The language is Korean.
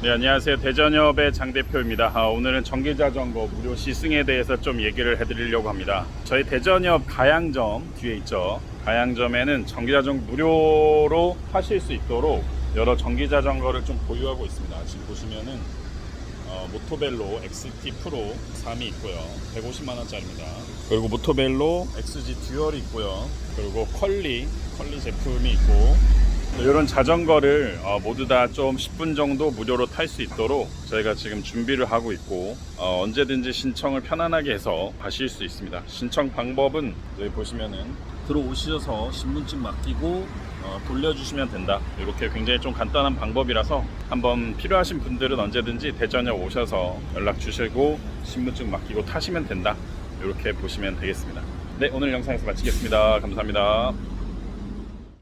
네 안녕하세요 대전협의 장 대표입니다. 아, 오늘은 전기자전거 무료 시승에 대해서 좀 얘기를 해드리려고 합니다. 저희 대전협 가양점 뒤에 있죠. 가양점에는 전기자전거 무료로 하실 수 있도록 여러 전기자전거를 좀 보유하고 있습니다. 지금 보시면은 어, 모토벨로 XT 프로 3이 있고요. 150만 원짜리입니다. 그리고 모토벨로 XG 듀얼이 있고요. 그리고 컬리 컬리 제품이 있고 이런 자전거를 어, 모두 다 좀 10분 정도 무료로 탈 수 있도록 저희가 지금 준비를 하고 있고 어, 언제든지 신청을 편안하게 해서 가실 수 있습니다. 신청 방법은 여기 보시면은 들어오셔서 신분증 맡기고 어, 돌려주시면 된다. 이렇게 굉장히 좀 간단한 방법이라서 한번 필요하신 분들은 언제든지 대전에 오셔서 연락 주시고 신분증 맡기고 타시면 된다. 이렇게 보시면 되겠습니다. 네, 오늘 영상에서 마치겠습니다. 감사합니다.